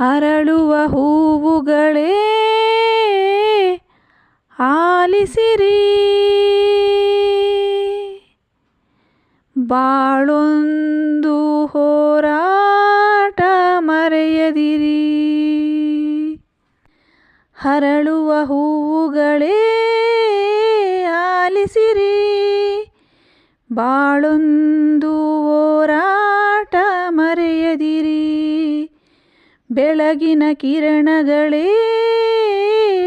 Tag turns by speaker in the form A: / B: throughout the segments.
A: ಅರಳುವ ಹೂವುಗಳೇ ಆಲಿಸಿರಿ. ಬಾಳೊಂದು ಹೋರಾಟ ಮರೆಯದಿರಿ. ಹರಳುವ ಹೂವುಗಳೇ ಆಲಿಸಿರಿ. ಬಾಳೊಂದು ಹೋರಾಟ ಬೆಳಗಿನ ಕಿರಣಗಳೇ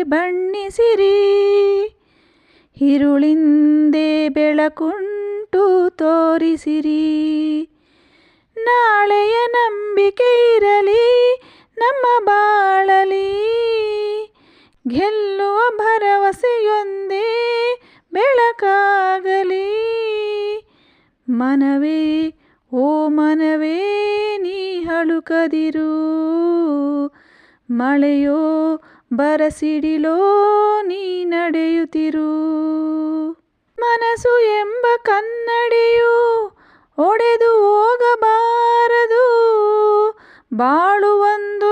A: ಬಣ್ಣಿಸಿರಿ. ಹಿರುಳಿಂದೆ ಬೆಳಕುಂಟು ತೋರಿಸಿರಿ. ನಾಳೆಯ ನಂಬಿಕೆ ಇರಲಿ, ನಮ್ಮ ಬಾಳಲಿ. ಗೆಲ್ಲುವ ಭರವಸೆಯೊಂದೇ ಬೆಳಕಾಗಲಿ. ಮನವೇ ಓ ಮನವೇ, ನೀ ಹಳುಕದಿರು ಮಳೆಯೋ, ಬರಸಿಡಿಲೋ, ನೀ ನಡೆಯುತ್ತಿರು. ಮನಸ್ಸು ಎಂಬ ಕನ್ನಡಿಯು ಒಡೆದು ಹೋಗಬಾರದು. ಬಾಳು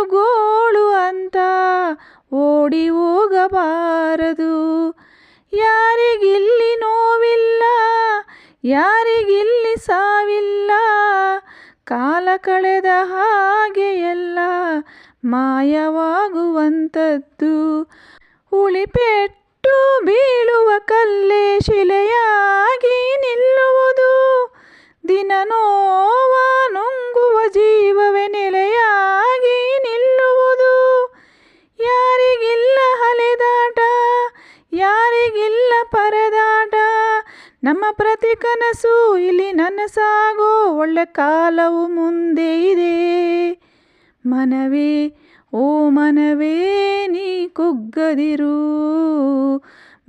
A: ಗೋಳು ಅಂತ ಓಡಿ ಹೋಗಬಾರದು. ಯಾರಿಗಿಲ್ಲಿ ಯಾರಿಗಿಲ್ಲಿ ಸಾವಿಲ್ಲ ಕಾಲ ಕಳೆದ ಹಾಗೆ ಎಲ್ಲ ಮಾಯವಾಗುವಂಥದ್ದು ಉಳಿಪೆಟ್ಟು ಬೀಳುವ ಕಲ್ಲೇ ಶಿಲೆಯಾಗಿ ನಿಲ್ಲುವುದು ದಿನ ನಮ್ಮ ಪ್ರತಿ ಕನಸು ಇಲ್ಲಿ ನನಸಾಗೋ ಒಳ್ಳೆ ಕಾಲವು ಮುಂದೆ ಇದೆ. ಮನವೇ, ಓ ಮನವೇ, ನೀ ಕುಗ್ಗದಿರು.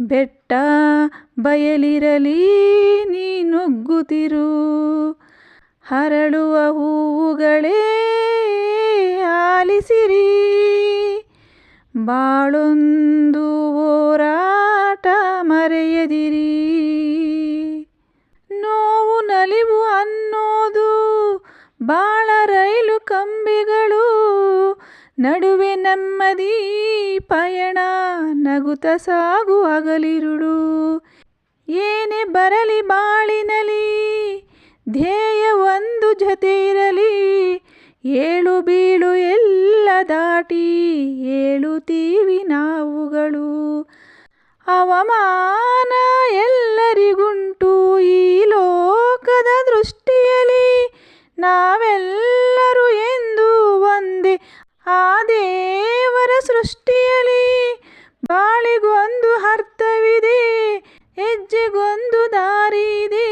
A: ಬೆಟ್ಟ ಬಯಲಿರಲಿ, ನೀ ನುಗ್ಗುತ್ತಿರು ಹರಳುವ ಹೂವುಗಳೇ, ಆಲಿಸಿರಿ. ಬಾಳೊಂದು ಹೋರಾಟ ಬಾಳ ರೈಲು ಕಂಬಿಗಳು, ನಡುವೆ ನೆಮ್ಮದಿ ಪಯಣ, ನಗುತ ಸಾಗು ಅಗಲಿರುಳು. ಏನೇ ಬರಲಿ ಬಾಳಿನಲಿ, ಧ್ಯೇಯ ಒಂದು ಜೊತೆ ಇರಲಿ. ಏಳು ಬೀಳು ಎಲ್ಲ ದಾಟಿ ಏಳುತ್ತೀವಿ ನಾವುಗಳು. ಅವಮಾನ ಎಲ್ಲರಿಗುಂಟು ಈ ನಾವೆಲ್ಲರೂ ಎಂದು ಒಂದೇ ಆ ದೇವರ ಸೃಷ್ಟಿಯಲ್ಲಿ ಬಾಳಿಗೊಂದು ಅರ್ಥವಿದೆ ಹೆಜ್ಜೆಗೊಂದು ದಾರಿ ಇದೆ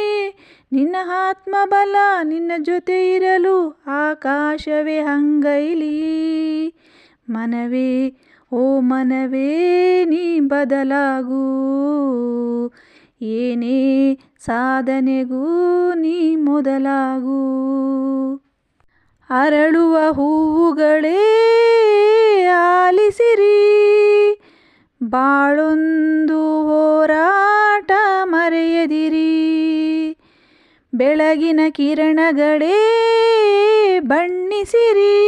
A: ನಿನ್ನ ಆತ್ಮಬಲ, ನಿನ್ನ ಜೊತೆ ಇರಲು ಆಕಾಶವೇ ಹಂಗೈಲಿ ಮನವೇ, ಓ ಮನವೇ, ನೀ ಬದಲಾಗು. ಏನೇ ಸಾಧನೆಗೂ ನೀ ಮೊದಲಾಗು. ಅರಳುವ ಹೂವುಗಳೇ ಆಲಿಸಿರಿ. ಬಾಳೊಂದು ಹೋರಾಟ ಮರೆಯದಿರಿ. ಬೆಳಗಿನ ಕಿರಣಗಳೇ ಬಣ್ಣಿಸಿರಿ.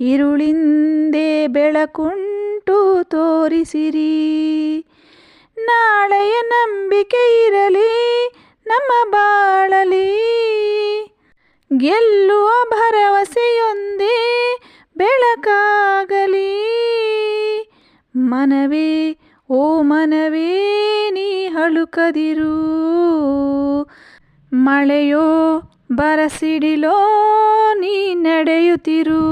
A: ಇರುಳಿಂದೆ ಬೆಳಕುಂಟು ತೋರಿಸಿರಿ. ನಾಳೆಯ ನಂಬಿಕೆ ಇರಲಿ, ನಮ್ಮ ಬಾಳಲಿ. ಗೆಲ್ಲುವ ಭರವಸೆಯೊಂದೇ ಬೆಳಕಾಗಲಿ. ಮನವೇ, ಓ ಮನವೇ, ನೀ ಹಳುಕದಿರು ಮಳೆಯೋ, ಬರಸಿಡಿಲೋ, ನೀ ನಡೆಯುತ್ತಿರು.